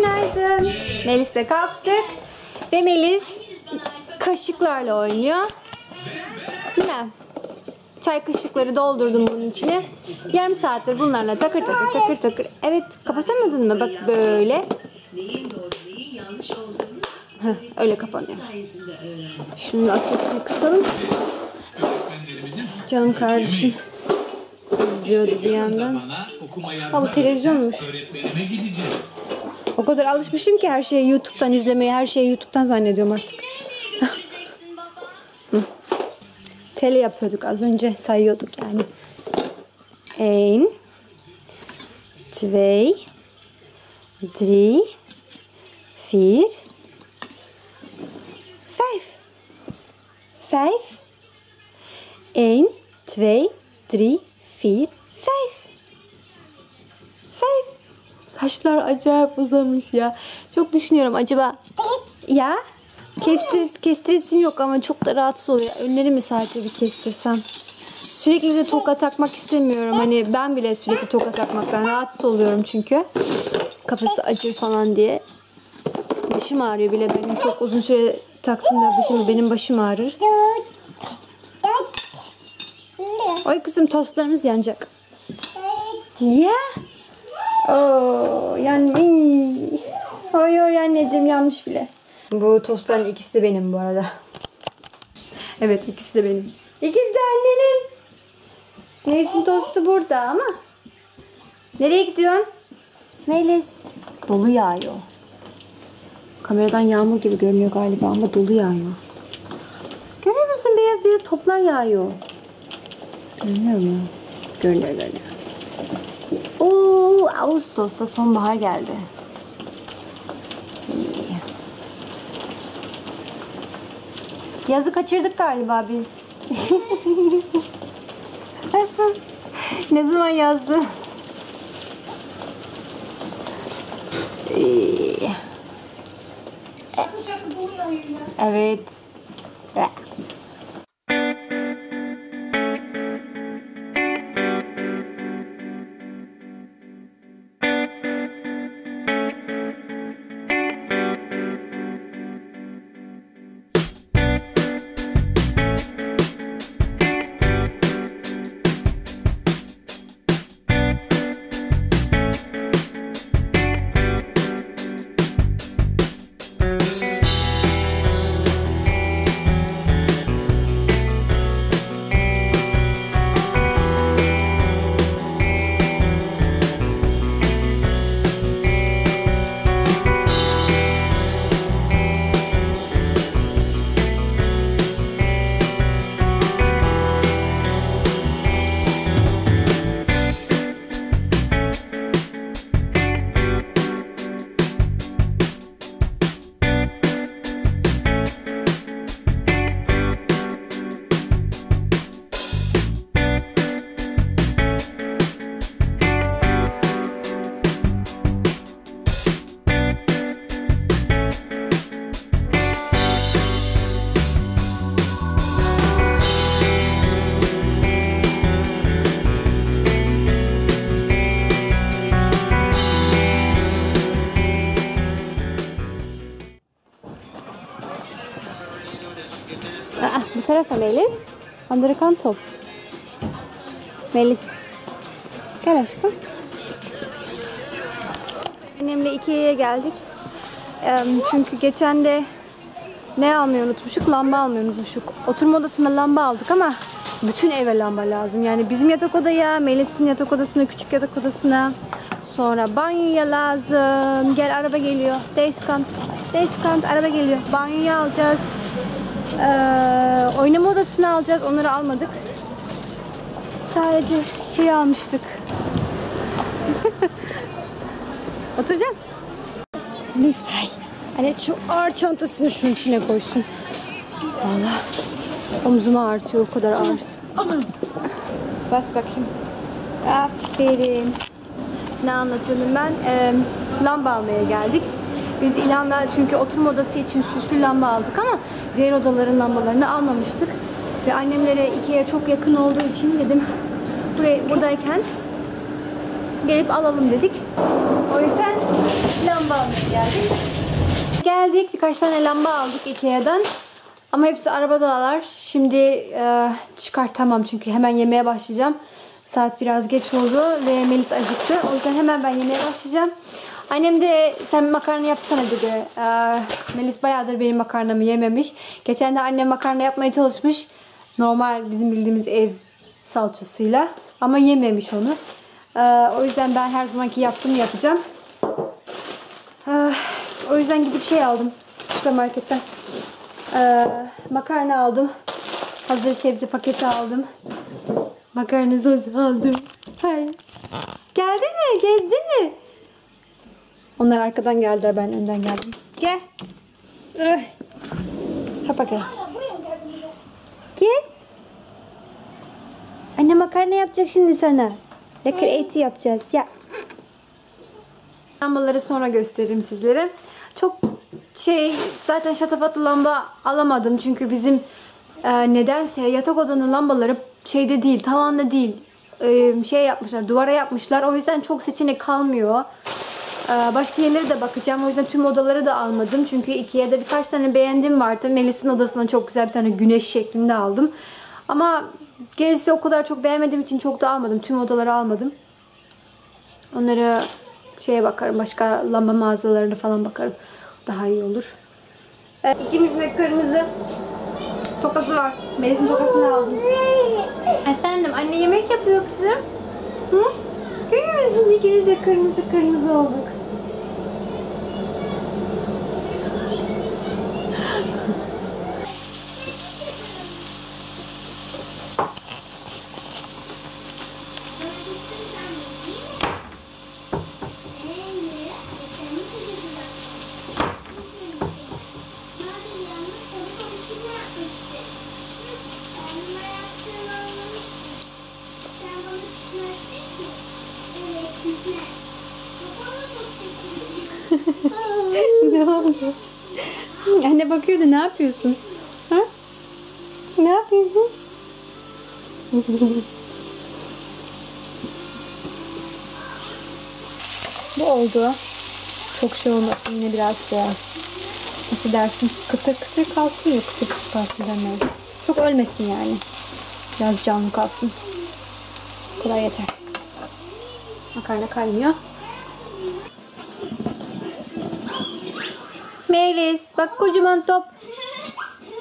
Günaydın. Melis'le kalktık. Ve Melis kaşıklarla oynuyor. Mi? Çay kaşıkları doldurdum bunun içine. Yarım saattir bunlarla takır takır takır takır. Evet kapatamadın mı? Bak böyle. Heh, öyle kapanıyor. Şunun da sesini kısalım. Canım kardeşim izliyordu bir yandan. Ha bu televizyonmuş. öğretmenime gideceğim. O kadar alışmışım ki her şeyi YouTube'dan izlemeye, her şeyi YouTube'dan zannediyorum artık. Tele yapıyorduk az önce sayıyorduk yani. Ein, zwei, drei, vier, vijf. Vijf. 1, 2, 3, 4, Saçlar acayip uzamış ya. Çok düşünüyorum acaba ya kestir kestiresim yok ama çok da rahatsız oluyor. Önleri mi sadece bir kestirsem? Sürekli de toka takmak istemiyorum. Hani ben bile sürekli toka takmaktan rahatsız oluyorum çünkü. Kafası acır falan diye. Başım ağrıyor bile benim çok uzun süre taktığımda başım, benim başım ağrır. Oy kızım tostlarımız yanacak. Ya. Oo, yani Oy oy anneciğim yanmış bile. Bu tostların ikisi de benim bu arada. Evet ikisi de benim. İkisi de annenin. Melis'in tostu burada ama. Nereye gidiyorsun? Melis. Dolu yağıyor. Kameradan yağmur gibi görünüyor galiba ama dolu yağıyor. Görüyor musun beyaz beyaz toplar yağıyor. Görünüyor mu? Görünüyor görünüyor. Oo, Ağustos'ta sonbahar geldi. Yazı kaçırdık galiba biz. ne zaman yazdı? Evet. Aa, bu tarafa Melis. Amerikan top. Melis. Gel aşkım. Annemle Ikea'ya geldik. Çünkü geçen de ne almayı unutmuşuk? Lamba almayı unutmuşuk. Oturma odasına lamba aldık ama bütün eve lamba lazım. Yani bizim yatak odaya, Melis'in yatak odasına, küçük yatak odasına. Sonra banyoya lazım. Gel araba geliyor. Değişkant. Değişkant araba geliyor. Banyoya alacağız. Ee, oynama odasını alacağız. Onları almadık. Sadece şey almıştık. Oturacaksın. Lütfen. Hani şu ağır çantasını şunun içine koysun. Valla omzuma artıyor o kadar ağır. Bas bakayım. Aferin. Ne anlatıyordum ben? Ee, lamba almaya geldik. Biz İlhan'la çünkü oturma odası için süslü lamba aldık ama diğer odaların lambalarını almamıştık. Ve annemlere Ikea'ya çok yakın olduğu için dedim buraya, buradayken gelip alalım dedik. O yüzden lamba almaya geldik. Geldik birkaç tane lamba aldık Ikea'dan. Ama hepsi arabadalar. Şimdi e, çıkartamam çünkü hemen yemeye başlayacağım. Saat biraz geç oldu ve Melis acıktı. O yüzden hemen ben yemeye başlayacağım. Annem de sen makarna yapsana dedi. E, Melis bayağıdır benim makarnamı yememiş. Geçen de annem makarna yapmaya çalışmış. Normal bizim bildiğimiz ev salçasıyla. Ama yememiş onu. E, o yüzden ben her zamanki yaptığımı yapacağım. Ah, o yüzden gidip şey aldım süpermarketten. Ee, makarna aldım. Hazır sebze paketi aldım. Makarna sosu aldım. Hay. Geldin mi? Gezdin mi? Onlar arkadan geldiler. Ben önden geldim. Gel. Öh. Ha bakalım. Gel. Anne makarna yapacak şimdi sana. Lakır eti yapacağız. Ya. Lambaları sonra gösteririm sizlere. Çok şey zaten şatafatlı lamba alamadım çünkü bizim e, nedense yatak odanın lambaları şeyde değil, tavanda değil. E, şey yapmışlar, duvara yapmışlar. O yüzden çok seçenek kalmıyor. E, başka yerlere de bakacağım. O yüzden tüm odaları da almadım. Çünkü Ikea'da birkaç tane beğendim vardı. Melis'in odasına çok güzel bir tane güneş şeklinde aldım. Ama gerisi o kadar çok beğenmediğim için çok da almadım. Tüm odaları almadım. Onları şeye bakarım. Başka lamba mağazalarına falan bakarım. Daha iyi olur. Evet, ikimizin de kırmızı tokası var. Melis'in tokasını aldım. Efendim anne yemek yapıyor kızım. Hı? Görüyor musun? İkimiz de kırmızı kırmızı olduk. Ne oldu? Anne bakıyordu ne yapıyorsun? Ha? Ne yapıyorsun? Bu oldu. Çok şey olmasın yine biraz ya. Nasıl dersin? Kıtır kıtır kalsın yok kıtır kıtır kalsın demez. Çok ölmesin yani. Biraz canlı kalsın. Bu kadar yeter. Makarna kaynıyor. Melis bak kocaman top.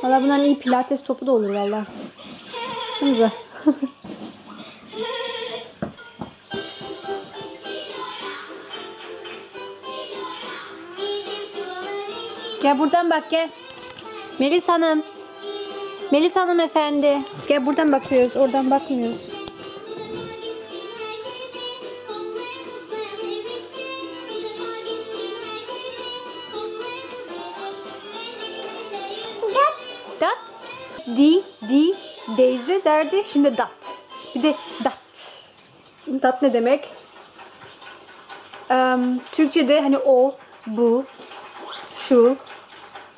Valla bunların iyi pilates topu da olur valla. Baksanıza. gel buradan bak gel. Melis Hanım. Melis Hanım efendi. Gel buradan bakıyoruz. Oradan bakmıyoruz. Di, di, Daisy derdi. Şimdi dat. Bir de dat. Dat ne demek? Em, Türkçe'de hani o, bu, şu.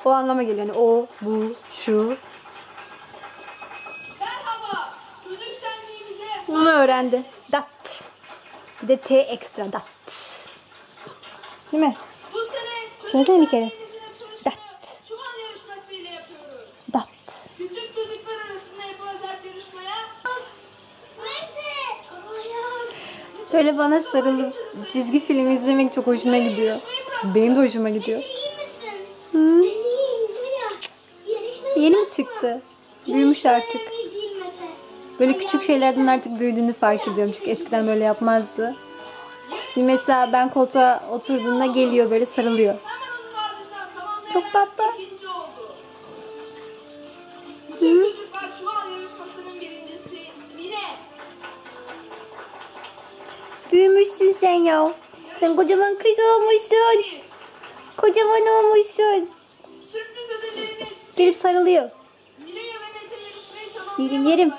O anlama geliyor. Yani o, bu, şu. Merhaba, çocuk şenliğimize Bunu öğrendi. Dat. Bir de T ekstra dat. Değil mi? bu sene çocuk Söylesene bir kere. Böyle bana sarılıp çizgi film izlemek çok hoşuna gidiyor. Benim de hoşuma gidiyor. Hı? Yeni mi çıktı? Büyümüş artık. Böyle küçük şeylerden artık büyüdüğünü fark ediyorum. Çünkü eskiden böyle yapmazdı. Şimdi mesela ben koltuğa oturduğumda geliyor böyle sarılıyor. Çok tatlı. Büyümüşsün sen ya. Sen kocaman kız olmuşsun. Kocaman olmuşsun. Gelip sarılıyor. Yerim, yerim.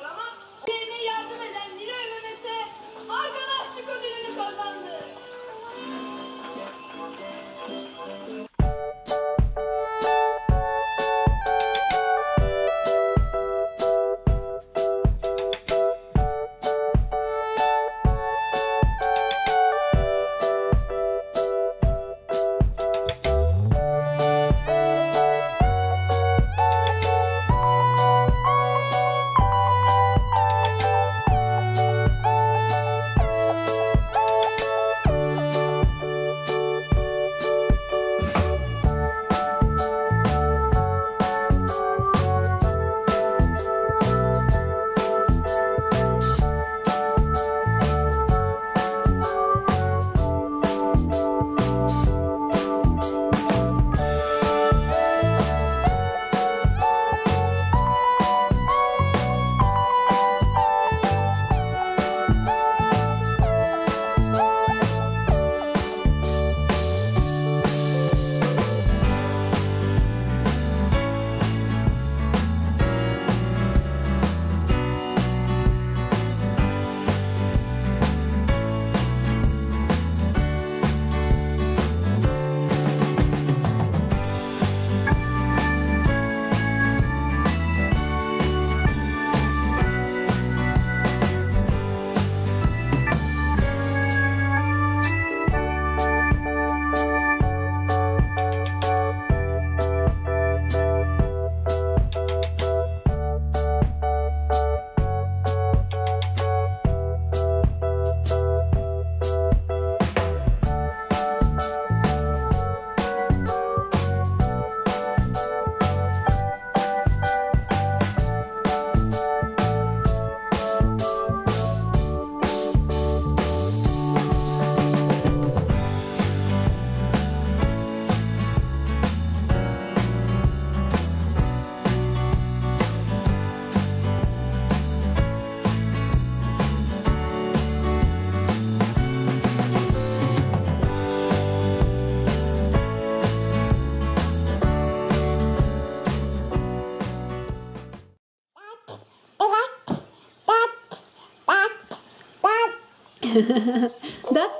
Dat?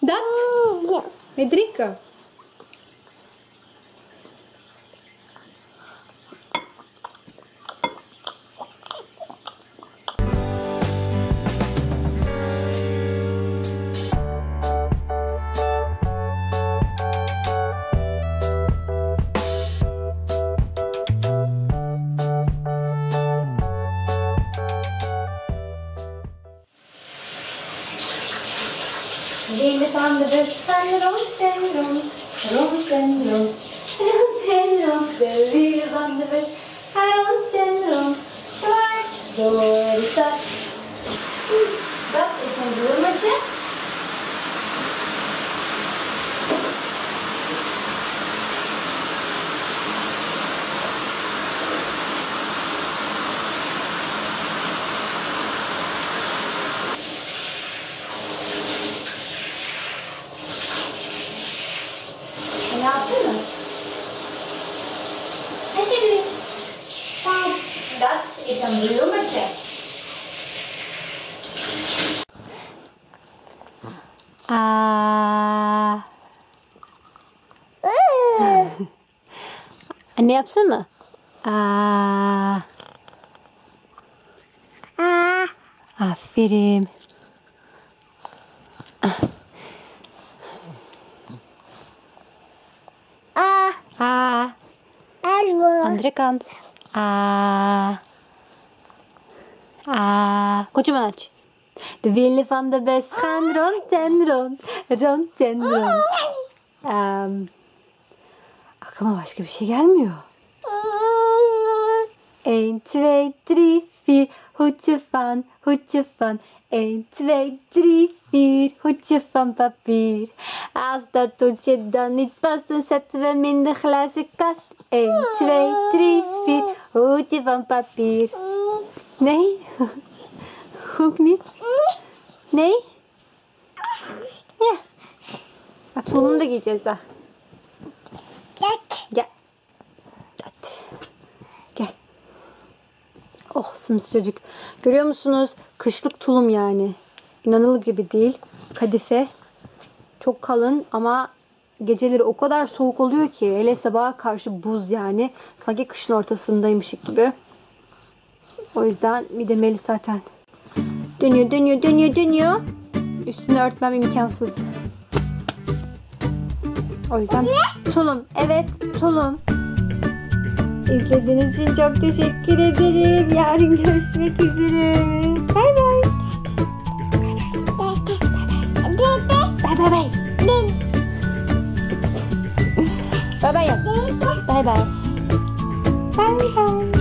Dat? Medrika. Lille van de bus gaan rond en rond, rond en rond, rond en rond. De wielen van de bus gaan rond en rond, dwars door de stad. Dat is een bloemetje. En yaptın mı? Alsjeblieft. Dat is een bloemetje. Aa. Anne yapsın mı? Aa. Ah. Aferin. Ah. Aa. Hallo. Andere kant. Aa. Aa. Kocaman aç. De wielen van de bus gaan rond en rond. Rond en rond. Ehm, aklıma başka bir şey gelmiyor. 1, 2, 3, 4. Hoedje van, hoedje van. 1, 2, 3, 4. Hoedje van papier. Als dat hoedje dan niet past, dan zetten we hem in de glazen kast. 1, 2, 3, 4. Hoedje van papier. Nee? Ook niet? Nee? Ja. Ha, tulumunu da giyeceğiz daha. Sımsıcacık. Görüyor musunuz? Kışlık tulum yani. İnanılır gibi değil. Kadife. Çok kalın ama geceleri o kadar soğuk oluyor ki. Hele sabaha karşı buz yani. Sanki kışın ortasındaymışık gibi. O yüzden bir de Melis zaten dönüyor dönüyor dönüyor dönüyor. Üstünü örtmem imkansız. O yüzden tulum. Evet tulum. İzlediğiniz için çok teşekkür ederim. Yarın görüşmek üzere. Bay bay. Bay bay bay. Bay bay. Bay bay. Bay bay.